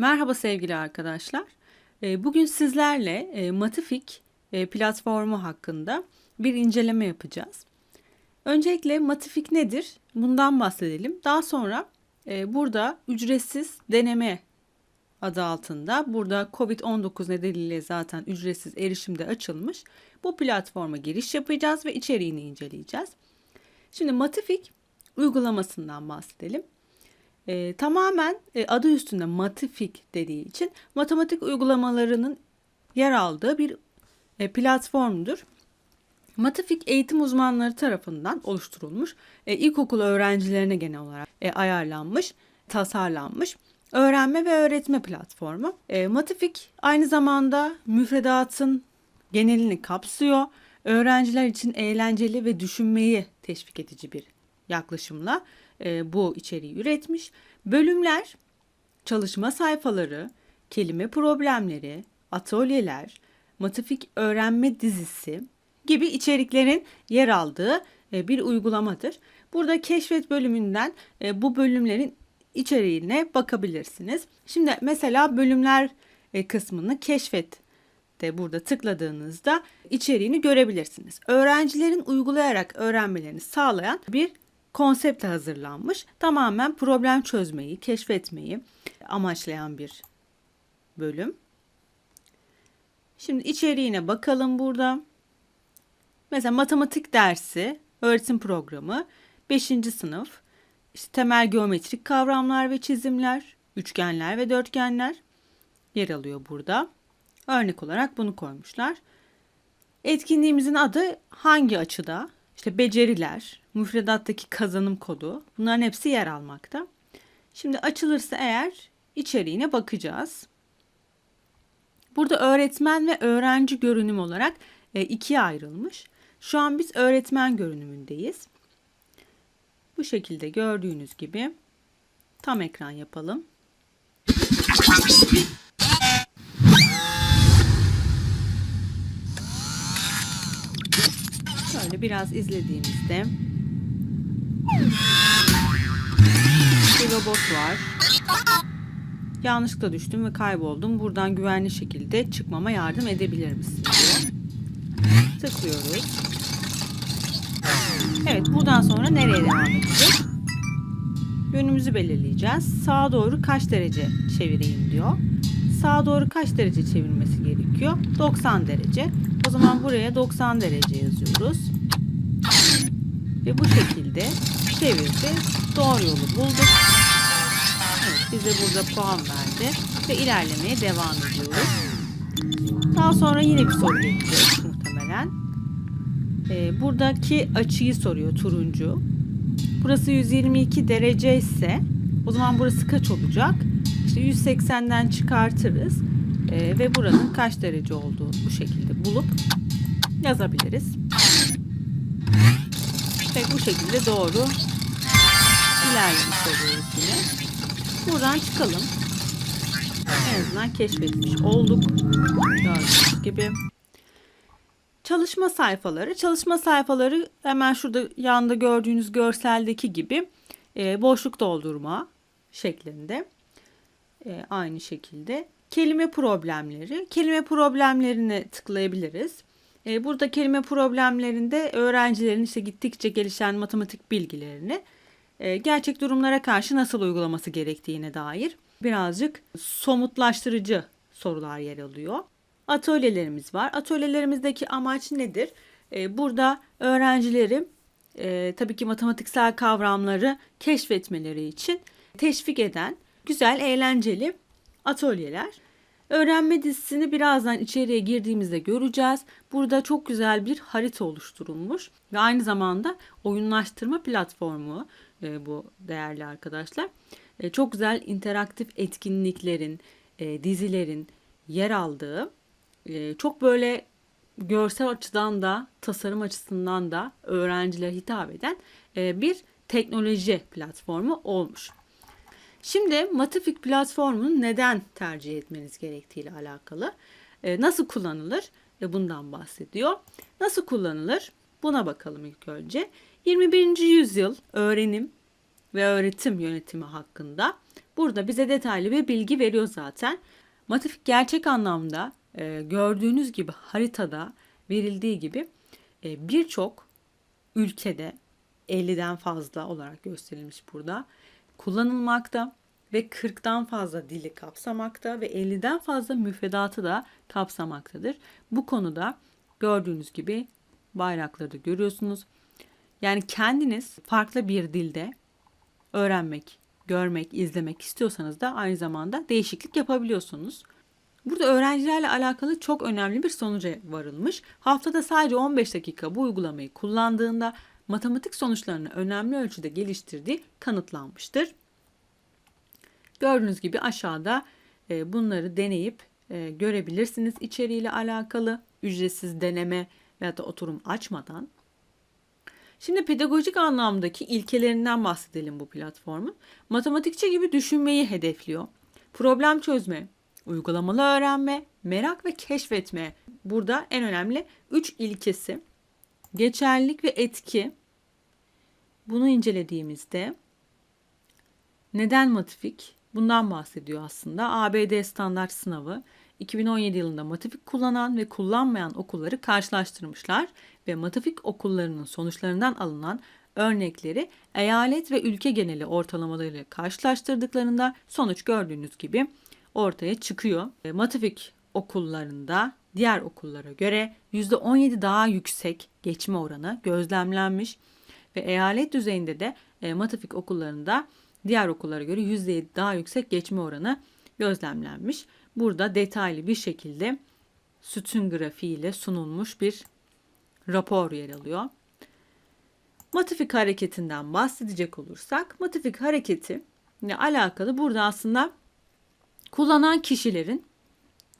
Merhaba sevgili arkadaşlar. Ee, Bugün sizlerle e, Matifik e, platformu hakkında bir inceleme yapacağız. Öncelikle Matifik nedir? Bundan bahsedelim. Daha sonra e, burada ücretsiz deneme adı altında burada COVID-19 nedeniyle zaten ücretsiz erişimde açılmış. Bu platforma giriş yapacağız ve içeriğini inceleyeceğiz. Şimdi Matifik uygulamasından bahsedelim. E, tamamen e, adı üstünde Matifik dediği için matematik uygulamalarının yer aldığı bir e, platformdur. Matifik eğitim uzmanları tarafından oluşturulmuş, e, ilkokul öğrencilerine genel olarak e, ayarlanmış, tasarlanmış öğrenme ve öğretme platformu. E, Matifik aynı zamanda müfredatın genelini kapsıyor. Öğrenciler için eğlenceli ve düşünmeyi teşvik edici bir yaklaşımla e, bu içeriği üretmiş. Bölümler, çalışma sayfaları, kelime problemleri, atölyeler, Matifik öğrenme dizisi gibi içeriklerin yer aldığı e, bir uygulamadır. Burada keşfet bölümünden e, bu bölümlerin içeriğine bakabilirsiniz. Şimdi mesela bölümler kısmını keşfet de burada tıkladığınızda içeriğini görebilirsiniz. Öğrencilerin uygulayarak öğrenmelerini sağlayan bir konsept hazırlanmış. Tamamen problem çözmeyi, keşfetmeyi amaçlayan bir bölüm. Şimdi içeriğine bakalım burada. Mesela matematik dersi, öğretim programı, 5. sınıf, işte temel geometrik kavramlar ve çizimler, üçgenler ve dörtgenler yer alıyor burada. Örnek olarak bunu koymuşlar. Etkinliğimizin adı hangi açıda? İşte beceriler, müfredattaki kazanım kodu bunların hepsi yer almakta. Şimdi açılırsa eğer içeriğine bakacağız. Burada öğretmen ve öğrenci görünüm olarak e, ikiye ayrılmış. Şu an biz öğretmen görünümündeyiz. Bu şekilde gördüğünüz gibi tam ekran yapalım. Şöyle biraz izlediğimizde bir robot var. Yanlışlıkla düştüm ve kayboldum. Buradan güvenli şekilde çıkmama yardım edebilir misin. Tıklıyoruz. Evet buradan sonra nereye devam edeceğiz? Yönümüzü belirleyeceğiz. Sağa doğru kaç derece çevireyim diyor. Sağa doğru kaç derece çevirmesi gerekiyor? 90 derece. O zaman buraya 90 derece yazıyoruz. Ve bu şekilde çevirdi. Doğru yolu bulduk. Evet, bize burada puan verdi. Ve ilerlemeye devam ediyoruz. Daha sonra yine bir soru bekleyeceğiz muhtemelen. Ee, buradaki açıyı soruyor turuncu. Burası 122 derece ise o zaman burası kaç olacak? İşte 180'den çıkartırız. Ee, ve buranın kaç derece olduğu bu şekilde bulup yazabiliriz. Ve bu şekilde doğru ilerlemiş oluyoruz yine. Buradan çıkalım. En azından keşfetmiş olduk. Gördüğünüz gibi. Çalışma sayfaları. Çalışma sayfaları hemen şurada yanda gördüğünüz görseldeki gibi e, boşluk doldurma şeklinde. E, aynı şekilde. Kelime problemleri. Kelime problemlerine tıklayabiliriz. E, burada kelime problemlerinde öğrencilerin işte gittikçe gelişen matematik bilgilerini e, gerçek durumlara karşı nasıl uygulaması gerektiğine dair birazcık somutlaştırıcı sorular yer alıyor. Atölyelerimiz var. Atölyelerimizdeki amaç nedir? E, burada öğrencilerin e, tabii ki matematiksel kavramları keşfetmeleri için teşvik eden güzel, eğlenceli atölyeler. Öğrenme dizisini birazdan içeriye girdiğimizde göreceğiz. Burada çok güzel bir harita oluşturulmuş ve aynı zamanda oyunlaştırma platformu e, bu değerli arkadaşlar. E, çok güzel interaktif etkinliklerin, e, dizilerin yer aldığı, e, çok böyle görsel açıdan da tasarım açısından da öğrencilere hitap eden e, bir teknoloji platformu olmuş. Şimdi Matifik platformunu neden tercih etmeniz gerektiği ile alakalı. E, nasıl kullanılır? E, bundan bahsediyor. Nasıl kullanılır? Buna bakalım ilk önce. 21. yüzyıl öğrenim ve öğretim yönetimi hakkında burada bize detaylı bir bilgi veriyor zaten. Matifik gerçek anlamda e, gördüğünüz gibi haritada verildiği gibi e, birçok ülkede 50'den fazla olarak gösterilmiş burada kullanılmakta ve 40'tan fazla dili kapsamakta ve 50'den fazla müfredatı da kapsamaktadır. Bu konuda gördüğünüz gibi bayrakları da görüyorsunuz. Yani kendiniz farklı bir dilde öğrenmek, görmek, izlemek istiyorsanız da aynı zamanda değişiklik yapabiliyorsunuz. Burada öğrencilerle alakalı çok önemli bir sonuca varılmış. Haftada sadece 15 dakika bu uygulamayı kullandığında matematik sonuçlarını önemli ölçüde geliştirdiği kanıtlanmıştır. Gördüğünüz gibi aşağıda e, bunları deneyip e, görebilirsiniz içeriğiyle alakalı ücretsiz deneme veya da oturum açmadan. Şimdi pedagojik anlamdaki ilkelerinden bahsedelim bu platformun. Matematikçi gibi düşünmeyi hedefliyor. Problem çözme, uygulamalı öğrenme, merak ve keşfetme. Burada en önemli 3 ilkesi. Geçerlilik ve etki. Bunu incelediğimizde neden matifik? Bundan bahsediyor aslında. ABD standart sınavı 2017 yılında Matifik kullanan ve kullanmayan okulları karşılaştırmışlar ve Matifik okullarının sonuçlarından alınan örnekleri eyalet ve ülke geneli ortalamalarıyla karşılaştırdıklarında sonuç gördüğünüz gibi ortaya çıkıyor. E, Matifik okullarında diğer okullara göre %17 daha yüksek geçme oranı gözlemlenmiş ve eyalet düzeyinde de e, Matifik okullarında diğer okullara göre %7 daha yüksek geçme oranı gözlemlenmiş. Burada detaylı bir şekilde sütun grafiğiyle sunulmuş bir rapor yer alıyor. Matifik hareketinden bahsedecek olursak, matifik hareketi ile alakalı burada aslında kullanan kişilerin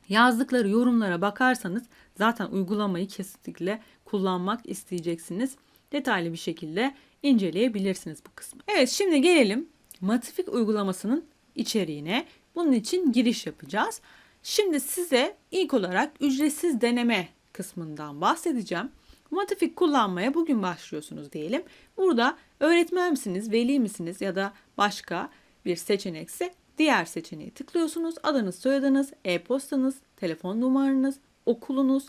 yazdıkları yorumlara bakarsanız zaten uygulamayı kesinlikle kullanmak isteyeceksiniz. Detaylı bir şekilde inceleyebilirsiniz bu kısmı. Evet şimdi gelelim Matifik uygulamasının içeriğine. Bunun için giriş yapacağız. Şimdi size ilk olarak ücretsiz deneme kısmından bahsedeceğim. Matifik kullanmaya bugün başlıyorsunuz diyelim. Burada öğretmen misiniz, veli misiniz ya da başka bir seçenekse diğer seçeneği tıklıyorsunuz. Adınız, soyadınız, e-postanız, telefon numaranız, okulunuz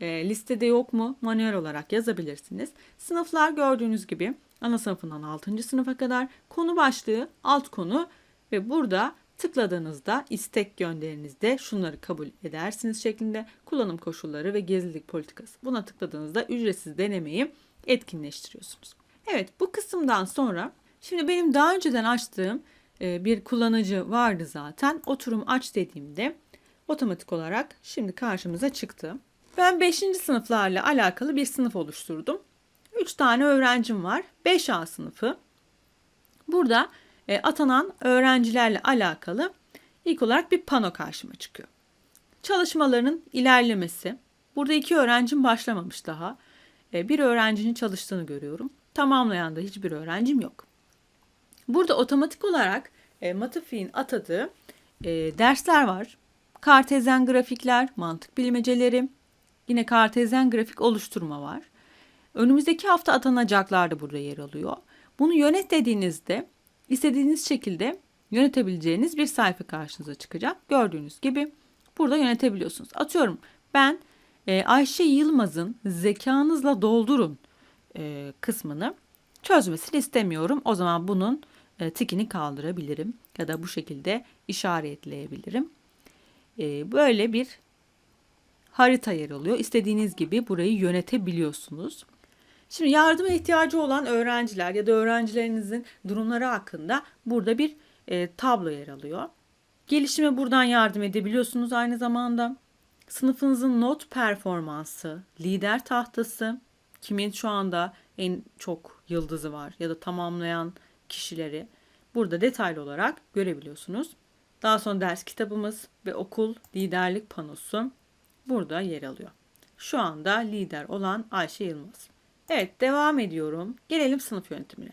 e, listede yok mu manuel olarak yazabilirsiniz. Sınıflar gördüğünüz gibi ana sınıfından 6. sınıfa kadar konu başlığı, alt konu ve burada tıkladığınızda istek gönderinizde şunları kabul edersiniz şeklinde kullanım koşulları ve gizlilik politikası. Buna tıkladığınızda ücretsiz denemeyi etkinleştiriyorsunuz. Evet bu kısımdan sonra şimdi benim daha önceden açtığım e, bir kullanıcı vardı zaten. Oturum aç dediğimde otomatik olarak şimdi karşımıza çıktı. Ben 5. sınıflarla alakalı bir sınıf oluşturdum. 3 tane öğrencim var. 5A sınıfı. Burada e, atanan öğrencilerle alakalı ilk olarak bir pano karşıma çıkıyor. Çalışmalarının ilerlemesi. Burada iki öğrencim başlamamış daha. E, bir öğrencinin çalıştığını görüyorum. Tamamlayan da hiçbir öğrencim yok. Burada otomatik olarak e, Matifik'in atadığı e, dersler var. Kartezyen grafikler, mantık bilmeceleri, yine kartezyen grafik oluşturma var. Önümüzdeki hafta atanacaklar da burada yer alıyor. Bunu yönet dediğinizde istediğiniz şekilde yönetebileceğiniz bir sayfa karşınıza çıkacak. Gördüğünüz gibi burada yönetebiliyorsunuz. Atıyorum ben e, Ayşe Yılmaz'ın zekanızla doldurun e, kısmını çözmesini istemiyorum. O zaman bunun e, tikini kaldırabilirim ya da bu şekilde işaretleyebilirim. E, böyle bir harita yer alıyor. İstediğiniz gibi burayı yönetebiliyorsunuz. Şimdi yardıma ihtiyacı olan öğrenciler ya da öğrencilerinizin durumları hakkında burada bir e, tablo yer alıyor. Gelişime buradan yardım edebiliyorsunuz aynı zamanda. Sınıfınızın not performansı, lider tahtası, kimin şu anda en çok yıldızı var ya da tamamlayan kişileri burada detaylı olarak görebiliyorsunuz. Daha sonra ders kitabımız ve okul liderlik panosu burada yer alıyor. Şu anda lider olan Ayşe Yılmaz. Evet devam ediyorum. Gelelim sınıf yönetimine.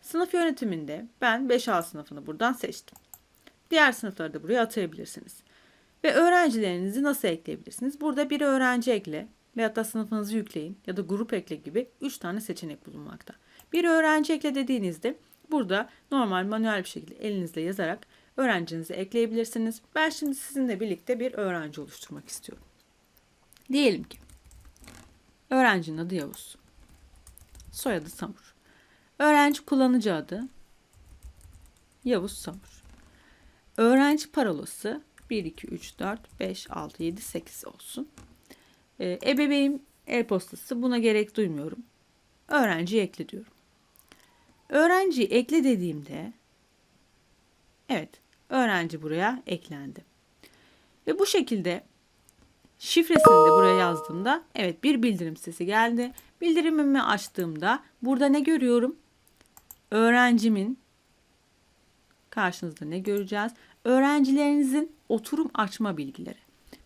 Sınıf yönetiminde ben 5A sınıfını buradan seçtim. Diğer sınıfları da buraya atayabilirsiniz. Ve öğrencilerinizi nasıl ekleyebilirsiniz? Burada bir öğrenci ekle veyahut da sınıfınızı yükleyin ya da grup ekle gibi 3 tane seçenek bulunmakta. Bir öğrenci ekle dediğinizde burada normal manuel bir şekilde elinizle yazarak öğrencinizi ekleyebilirsiniz. Ben şimdi sizinle birlikte bir öğrenci oluşturmak istiyorum. Diyelim ki öğrencinin adı Yavuz. Soyadı Samur. Öğrenci kullanıcı adı Yavuz Samur. Öğrenci parolası 1, 2, 3, 4, 5, 6, 7, 8 olsun. Ee, ebeveyn e-postası buna gerek duymuyorum. Öğrenciyi ekle diyorum. Öğrenciyi ekle dediğimde evet öğrenci buraya eklendi. Ve bu şekilde şifresini de buraya yazdığımda evet bir bildirim sesi geldi. Bildirimimi açtığımda burada ne görüyorum? Öğrencimin karşınızda ne göreceğiz? Öğrencilerinizin oturum açma bilgileri.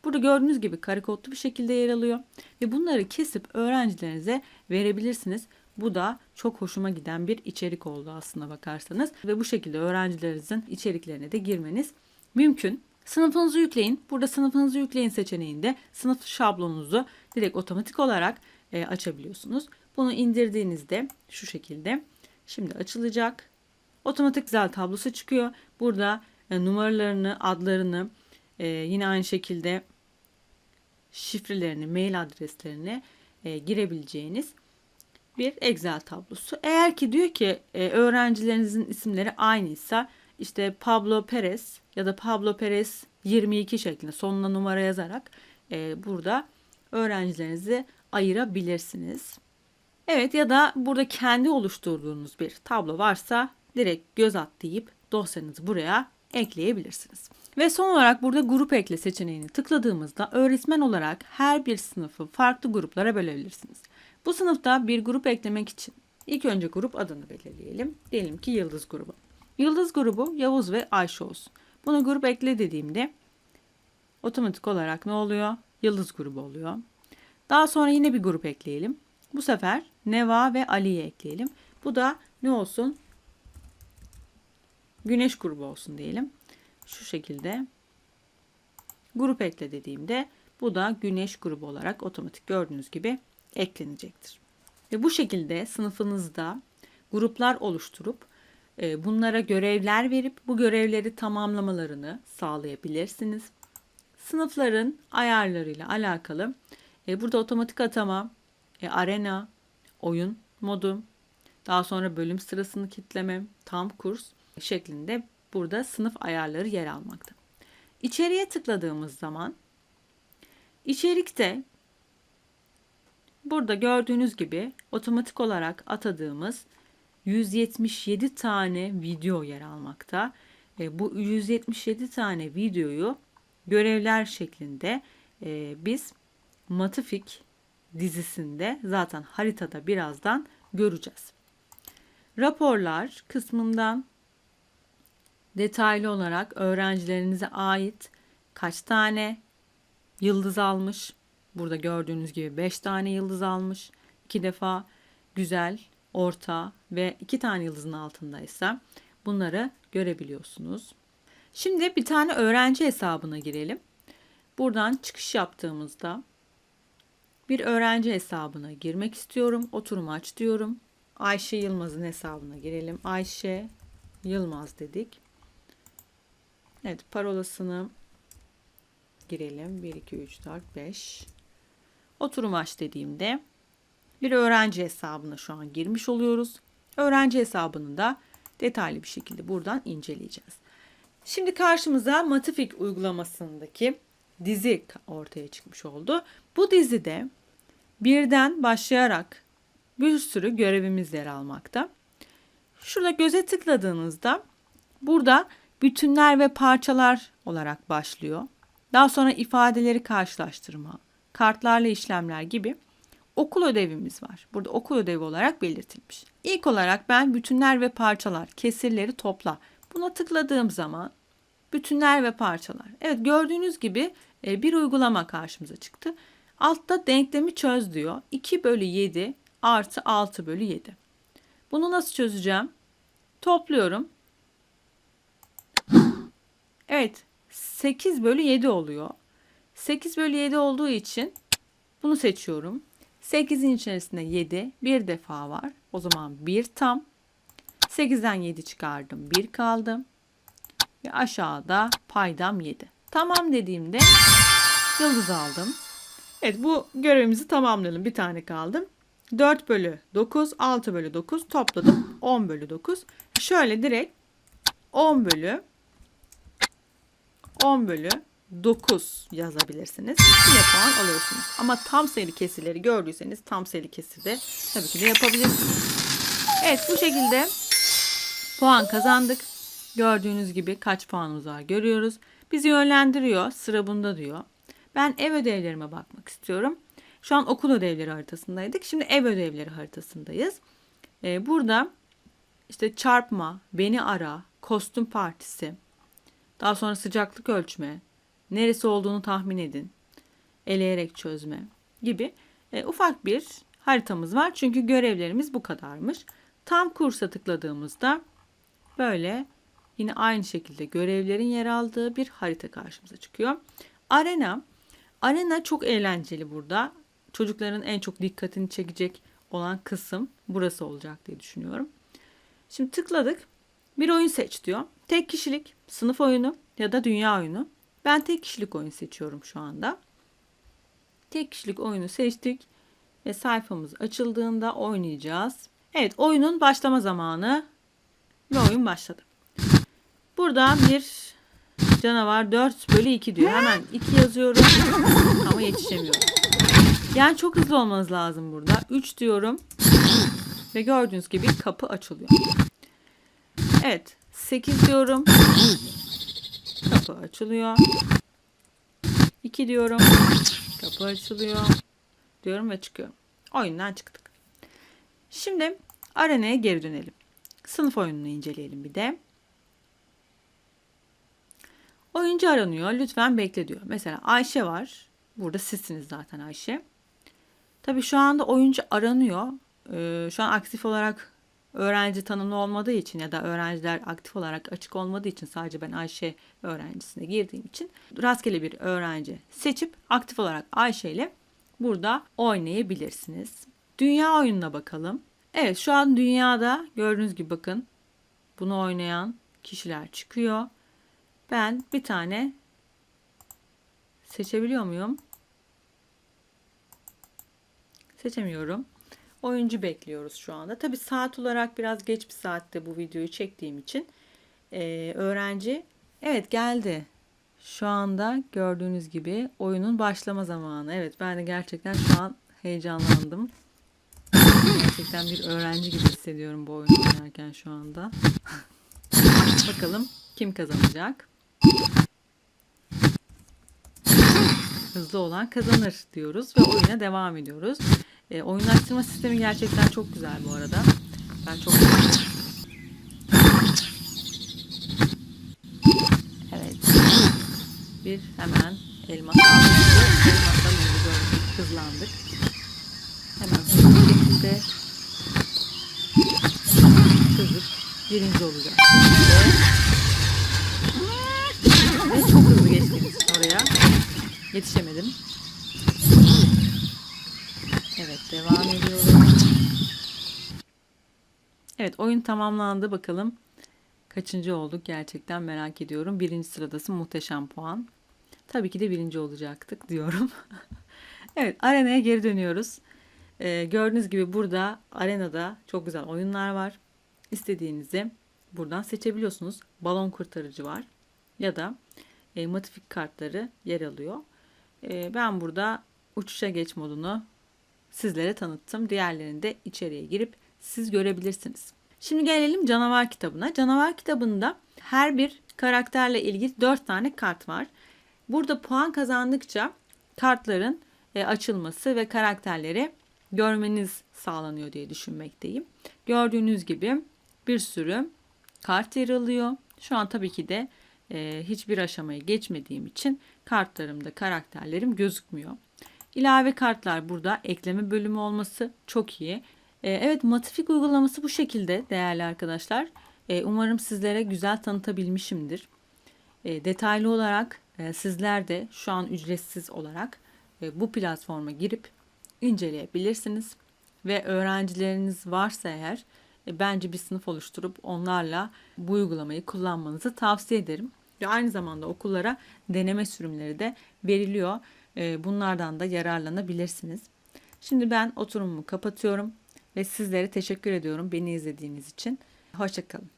Burada gördüğünüz gibi kare kodlu bir şekilde yer alıyor ve bunları kesip öğrencilerinize verebilirsiniz. Bu da çok hoşuma giden bir içerik oldu aslında bakarsanız ve bu şekilde öğrencilerinizin içeriklerine de girmeniz mümkün. Sınıfınızı yükleyin. Burada sınıfınızı yükleyin seçeneğinde sınıf şablonunuzu direkt otomatik olarak e, açabiliyorsunuz. Bunu indirdiğinizde şu şekilde şimdi açılacak. Otomatik güzel tablosu çıkıyor. Burada e, numaralarını, adlarını, e, yine aynı şekilde şifrelerini, mail adreslerini e, girebileceğiniz bir Excel tablosu. Eğer ki diyor ki e, öğrencilerinizin isimleri aynıysa işte Pablo Perez ya da Pablo Perez 22 şeklinde sonuna numara yazarak e, burada öğrencilerinizi ayırabilirsiniz. Evet ya da burada kendi oluşturduğunuz bir tablo varsa direkt göz at deyip dosyanızı buraya ekleyebilirsiniz. Ve son olarak burada grup ekle seçeneğini tıkladığımızda öğretmen olarak her bir sınıfı farklı gruplara bölebilirsiniz. Bu sınıfta bir grup eklemek için ilk önce grup adını belirleyelim. Diyelim ki Yıldız grubu. Yıldız grubu Yavuz ve Ayşe olsun. Buna grup ekle dediğimde otomatik olarak ne oluyor? Yıldız grubu oluyor. Daha sonra yine bir grup ekleyelim. Bu sefer Neva ve Ali'yi ekleyelim. Bu da ne olsun? Güneş grubu olsun diyelim. Şu şekilde grup ekle dediğimde bu da güneş grubu olarak otomatik gördüğünüz gibi eklenecektir. Ve bu şekilde sınıfınızda gruplar oluşturup bunlara görevler verip bu görevleri tamamlamalarını sağlayabilirsiniz. Sınıfların ayarlarıyla alakalı e, burada otomatik atama, e, arena, oyun modu, daha sonra bölüm sırasını kitleme, tam kurs şeklinde burada sınıf ayarları yer almakta. İçeriye tıkladığımız zaman içerikte burada gördüğünüz gibi otomatik olarak atadığımız 177 tane video yer almakta. E, bu 177 tane videoyu görevler şeklinde e, biz Matifik dizisinde zaten haritada birazdan göreceğiz. Raporlar kısmından detaylı olarak öğrencilerinize ait kaç tane yıldız almış. Burada gördüğünüz gibi 5 tane yıldız almış. 2 defa güzel, orta ve 2 tane yıldızın altındaysa bunları görebiliyorsunuz. Şimdi bir tane öğrenci hesabına girelim. Buradan çıkış yaptığımızda bir öğrenci hesabına girmek istiyorum. Oturum aç diyorum. Ayşe Yılmaz'ın hesabına girelim. Ayşe Yılmaz dedik. Evet parolasını girelim. 1, 2, 3, 4, 5. Oturum aç dediğimde bir öğrenci hesabına şu an girmiş oluyoruz. Öğrenci hesabını da detaylı bir şekilde buradan inceleyeceğiz. Şimdi karşımıza Matifik uygulamasındaki dizi ortaya çıkmış oldu. Bu dizide birden başlayarak bir sürü görevimiz yer almakta. Şurada göze tıkladığınızda burada bütünler ve parçalar olarak başlıyor. Daha sonra ifadeleri karşılaştırma, kartlarla işlemler gibi okul ödevimiz var. Burada okul ödevi olarak belirtilmiş. İlk olarak ben bütünler ve parçalar, kesirleri topla. Buna tıkladığım zaman bütünler ve parçalar. Evet gördüğünüz gibi e, bir uygulama karşımıza çıktı. Altta denklemi çöz diyor. 2 bölü 7 artı 6 bölü 7. Bunu nasıl çözeceğim? Topluyorum. Evet 8 bölü 7 oluyor. 8 bölü 7 olduğu için bunu seçiyorum. 8'in içerisinde 7 bir defa var. O zaman 1 tam. 8'den 7 çıkardım. 1 kaldı. ve aşağıda paydam 7. Tamam dediğimde yıldız aldım. Evet bu görevimizi tamamlayalım. Bir tane kaldı. 4 bölü 9, 6 bölü 9 topladım. 10 bölü 9. Şöyle direkt 10 bölü 10 bölü 9 yazabilirsiniz. Yine puan alıyorsunuz. Ama tam sayılı kesirleri gördüyseniz tam sayılı kesir de tabii ki de yapabilirsiniz. Evet bu şekilde puan kazandık. Gördüğünüz gibi kaç puanımız var görüyoruz. Bizi yönlendiriyor. Sıra bunda diyor. Ben ev ödevlerime bakmak istiyorum. Şu an okul ödevleri haritasındaydık. Şimdi ev ödevleri haritasındayız. Ee, burada işte çarpma, beni ara, kostüm partisi, daha sonra sıcaklık ölçme, neresi olduğunu tahmin edin, eleyerek çözme gibi e, ufak bir haritamız var. Çünkü görevlerimiz bu kadarmış. Tam kursa tıkladığımızda böyle yine aynı şekilde görevlerin yer aldığı bir harita karşımıza çıkıyor. Arena Arena çok eğlenceli burada. Çocukların en çok dikkatini çekecek olan kısım burası olacak diye düşünüyorum. Şimdi tıkladık. Bir oyun seç diyor. Tek kişilik, sınıf oyunu ya da dünya oyunu. Ben tek kişilik oyun seçiyorum şu anda. Tek kişilik oyunu seçtik ve sayfamız açıldığında oynayacağız. Evet, oyunun başlama zamanı ve oyun başladı. Burada bir canavar 4 bölü 2 diyor. Hemen 2 yazıyorum ama yetişemiyorum. Yani çok hızlı olmanız lazım burada. 3 diyorum ve gördüğünüz gibi kapı açılıyor. Evet 8 diyorum. Kapı açılıyor. 2 diyorum. Kapı açılıyor. Diyorum ve çıkıyorum. Oyundan çıktık. Şimdi arenaya geri dönelim. Sınıf oyununu inceleyelim bir de. Oyuncu aranıyor. Lütfen bekle diyor. Mesela Ayşe var. Burada sizsiniz zaten Ayşe. Tabii şu anda oyuncu aranıyor. Ee, şu an aktif olarak öğrenci tanımlı olmadığı için ya da öğrenciler aktif olarak açık olmadığı için sadece ben Ayşe öğrencisine girdiğim için rastgele bir öğrenci seçip aktif olarak Ayşe ile burada oynayabilirsiniz. Dünya oyununa bakalım. Evet şu an dünyada gördüğünüz gibi bakın bunu oynayan kişiler çıkıyor. Ben bir tane seçebiliyor muyum? Seçemiyorum. Oyuncu bekliyoruz şu anda. Tabi saat olarak biraz geç bir saatte bu videoyu çektiğim için e, öğrenci evet geldi. Şu anda gördüğünüz gibi oyunun başlama zamanı. Evet ben de gerçekten şu an heyecanlandım. Gerçekten bir öğrenci gibi hissediyorum bu oyunu oynarken şu anda. Bakalım kim kazanacak? Hızlı olan kazanır diyoruz ve oyuna devam ediyoruz. E, oyunlaştırma sistemi gerçekten çok güzel bu arada. Ben çok Evet. Bir hemen aldık. Elmasla. Hızlandık. Hemen hızlı bir şekilde hızlı birinci olacak. Ve, çok hızlı geçtiniz oraya. Yetişemedim. Devam ediyorum. Evet oyun tamamlandı bakalım. Kaçıncı olduk gerçekten merak ediyorum. Birinci sıradasın muhteşem puan. Tabii ki de birinci olacaktık diyorum. evet arenaya geri dönüyoruz. Ee, gördüğünüz gibi burada arenada çok güzel oyunlar var. İstediğinizi buradan seçebiliyorsunuz. Balon kurtarıcı var. Ya da e, matifik kartları yer alıyor. E, ben burada uçuşa geç modunu sizlere tanıttım. Diğerlerini de içeriye girip siz görebilirsiniz. Şimdi gelelim canavar kitabına. Canavar kitabında her bir karakterle ilgili 4 tane kart var. Burada puan kazandıkça kartların e, açılması ve karakterleri görmeniz sağlanıyor diye düşünmekteyim. Gördüğünüz gibi bir sürü kart yer alıyor. Şu an tabii ki de e, hiçbir aşamayı geçmediğim için kartlarımda karakterlerim gözükmüyor. İlave kartlar burada ekleme bölümü olması çok iyi. E, evet Matifik uygulaması bu şekilde değerli arkadaşlar. E, umarım sizlere güzel tanıtabilmişimdir. E, detaylı olarak e, sizler de şu an ücretsiz olarak e, bu platforma girip inceleyebilirsiniz. Ve öğrencileriniz varsa eğer e, bence bir sınıf oluşturup onlarla bu uygulamayı kullanmanızı tavsiye ederim. Aynı zamanda okullara deneme sürümleri de veriliyor. E, Bunlardan da yararlanabilirsiniz. Şimdi ben oturumumu kapatıyorum ve sizlere teşekkür ediyorum beni izlediğiniz için. Hoşçakalın.